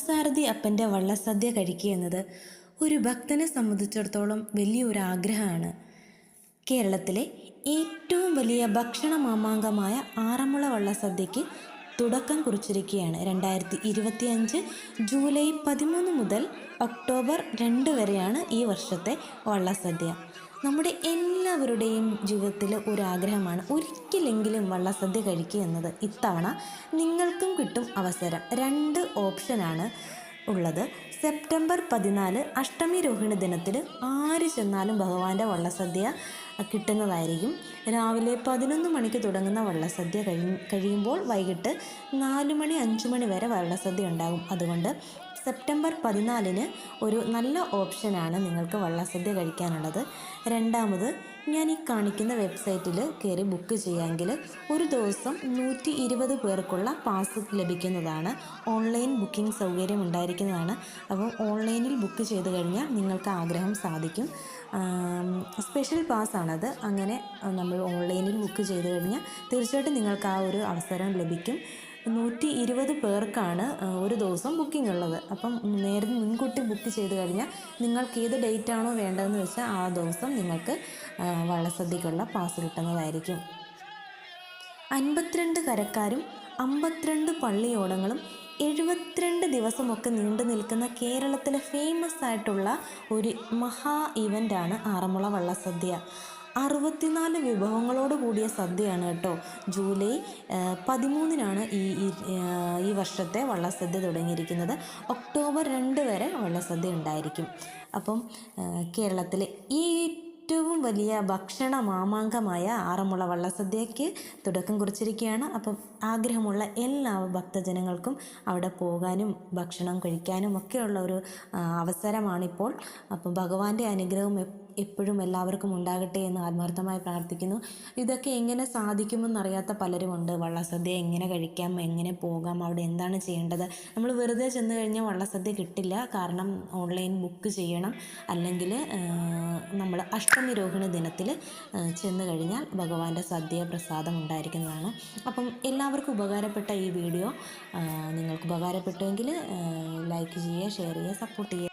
പാർത്ഥസാരഥി അപ്പന്റെ വള്ളസദ്യ കഴിക്കുക എന്നത് ഒരു ഭക്തനെ സംബന്ധിച്ചിടത്തോളം വലിയൊരു ആഗ്രഹമാണ് കേരളത്തിലെ ഏറ്റവും വലിയ ഭക്ഷണ മാമാങ്കമായ ആറന്മുള വള്ളസദ്യയ്ക്ക് തുടക്കം കുറിച്ചിരിക്കുകയാണ്. രണ്ടായിരത്തി ഇരുപത്തിയഞ്ച് ജൂലൈ പതിമൂന്ന് മുതൽ ഒക്ടോബർ രണ്ട് വരെയാണ് ഈ വർഷത്തെ വള്ളസദ്യ നമ്മുടെ എല്ലാവരുടെയും ജീവിതത്തിൽ ഒരാഗ്രഹമാണ് ഒരിക്കലെങ്കിലും വള്ളസദ്യ കഴിക്കുക എന്നത്. ഇത്തവണ നിങ്ങൾക്കും കിട്ടും അവസരം. രണ്ട് ഓപ്ഷനാണ് ഉള്ളത് സെപ്റ്റംബർ പതിനാല് അഷ്ടമി രോഹിണി ദിനത്തിൽ ആര് ചെന്നാലും ഭഗവാന്റെ വള്ളസദ്യ കിട്ടുന്നതായിരിക്കും. രാവിലെ പതിനൊന്ന് മണിക്ക് തുടങ്ങുന്ന വള്ളസദ്യ കഴി കഴിയുമ്പോൾ വൈകിട്ട് നാല് മണി അഞ്ച് മണി വരെ വള്ളസദ്യ ഉണ്ടാകും. അതുകൊണ്ട് സെപ്റ്റംബർ പതിനാലിന് ഒരു നല്ല ഓപ്ഷനാണ് നിങ്ങൾക്ക് വള്ളസദ്യ കഴിക്കാനുള്ളത്. രണ്ടാമത് ഞാൻ ഈ കാണിക്കുന്ന വെബ്സൈറ്റിൽ കയറി ബുക്ക് ചെയ്യാമെങ്കിൽ ഒരു ദിവസം നൂറ്റി ഇരുപത് പേർക്കുള്ള പാസ് ലഭിക്കുന്നതാണ്. ഓൺലൈൻ ബുക്കിംഗ് സൗകര്യം ഉണ്ടായിരിക്കുന്നതാണ്. അപ്പം ഓൺലൈനിൽ ബുക്ക് ചെയ്ത് കഴിഞ്ഞാൽ നിങ്ങൾക്ക് ആഗ്രഹം സാധിക്കും. സ്പെഷ്യൽ പാസ്സാണത്. അങ്ങനെ നമ്മൾ ഓൺലൈനിൽ ബുക്ക് ചെയ്ത് കഴിഞ്ഞാൽ തീർച്ചയായിട്ടും നിങ്ങൾക്ക് ആ ഒരു അവസരം ലഭിക്കും. നൂറ്റി ഇരുപത് പേർക്കാണ് ഒരു ദിവസം ബുക്കിംഗ് ഉള്ളത് അപ്പം നേരത്തെ മുൻകൂട്ടി ബുക്ക് ചെയ്ത് കഴിഞ്ഞാൽ നിങ്ങൾക്ക് ഏത് ഡേറ്റ് ആണോ വേണ്ടതെന്ന് വെച്ചാൽ ആ ദിവസം നിങ്ങൾക്ക് വള്ളസദ്യക്കുള്ള പാസ് കിട്ടുന്നതായിരിക്കും. അൻപത്തിരണ്ട് കരക്കാരും അമ്പത്തിരണ്ട് പള്ളിയോടങ്ങളും എഴുപത്തിരണ്ട് ദിവസമൊക്കെ നീണ്ടു നിൽക്കുന്ന കേരളത്തിലെ ഫേമസ് ആയിട്ടുള്ള ഒരു മഹാ ഇവന്റാണ് ആറന്മുള വള്ളസദ്യ അറുപത്തിനാല് വിഭവങ്ങളോട് കൂടിയ സദ്യയാണ് കേട്ടോ. ജൂലൈ പതിമൂന്നിനാണ് ഈ ഈ, വർഷത്തെ വള്ളസദ്യ തുടങ്ങിയിരിക്കുന്നത്. ഒക്ടോബർ രണ്ട് വരെ വള്ളസദ്യ ഉണ്ടായിരിക്കും. അപ്പം കേരളത്തിലെ കേരളത്തിലെ ഏറ്റവും വലിയ ഭക്ഷണ മാമാങ്കമായ ആറന്മുള വള്ളസദ്യയ്ക്ക് തുടക്കം കുറിച്ചിരിക്കുകയാണ്. അപ്പം ആഗ്രഹമുള്ള എല്ലാ ഭക്തജനങ്ങൾക്കും അവിടെ പോകാനും ഭക്ഷണം കഴിക്കാനും ഒക്കെയുള്ള ഒരു അവസരമാണിപ്പോൾ. അപ്പം ഭഗവാന്റെ അനുഗ്രഹം എപ്പോഴും എല്ലാവർക്കും ഉണ്ടാകട്ടെ എന്ന് ആത്മാർത്ഥമായി പ്രാർത്ഥിക്കുന്നു. ഇതൊക്കെ എങ്ങനെ സാധിക്കുമെന്നറിയാത്ത പലരുമുണ്ട്. വള്ളസദ്യ എങ്ങനെ കഴിക്കാം? എങ്ങനെ പോകാം? അവിടെ എന്താണ് ചെയ്യേണ്ടത്? നമ്മൾ വെറുതെ ചെന്ന് കഴിഞ്ഞാൽ വള്ളസദ്യ കിട്ടില്ല. കാരണം ഓൺലൈൻ ബുക്ക് ചെയ്യണം. അല്ലെങ്കിൽ നമ്മൾ അഷ്ടമി ദിനത്തിൽ ചെന്ന് കഴിഞ്ഞാൽ ഭഗവാന്റെ സദ്യ പ്രസാദം ഉണ്ടായിരിക്കുന്നതാണ്. അപ്പം എല്ലാവർക്കും ഉപകാരപ്പെട്ട ഈ വീഡിയോ നിങ്ങൾക്ക് ഉപകാരപ്പെട്ടുവെങ്കിൽ ലൈക്ക് ചെയ്യുക ഷെയർ ചെയ്യുക സപ്പോർട്ട് ചെയ്യുക.